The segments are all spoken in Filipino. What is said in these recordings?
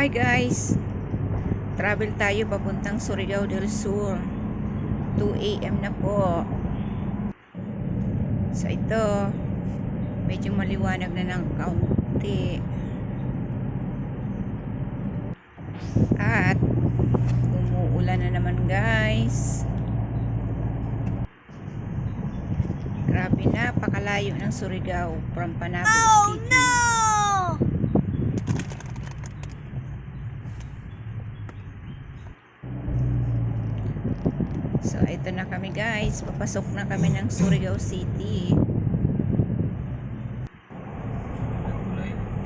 Hi guys! Travel tayo papuntang Surigao del Sur. 2 a.m. na po. So ito, medyo maliwanag na ng kaunti. At umuulan na naman guys. Grabe na, pakalayo ng Surigao from Panabo City. So, ito na kami guys. Papasok na kami ng Surigao City.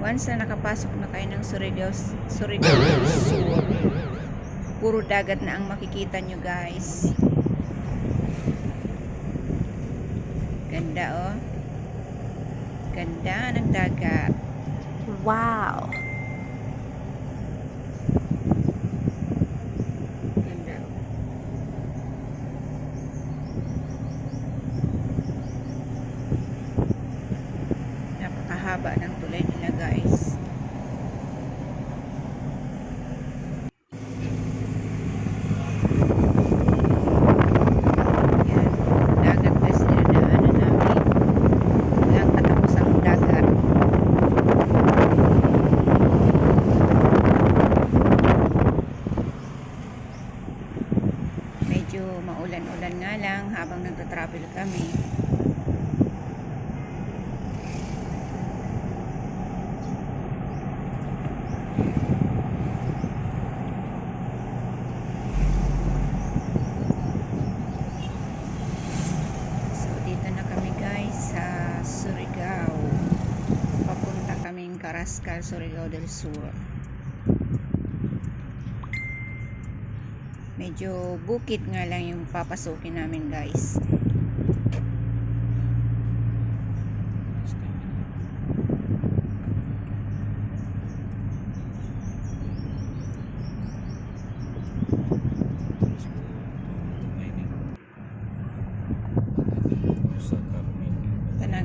Once na nakapasok na kayo ng Surigao, Surigao puro dagat na ang makikita nyo guys. Ganda oh. Ganda ng dagat. Wow. Ganda. Napakahaba ng tulay nila guys. Dagat. medyo maulan-ulan nga lang habang nagta-travel kami. So, dito na kami guys sa Surigao. Papunta kaming Carrascal, Surigao del Sur. Medyo bukit nga lang yung papasukin namin guys.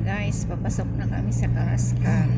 guys, papasok na kami sa Kalaskan.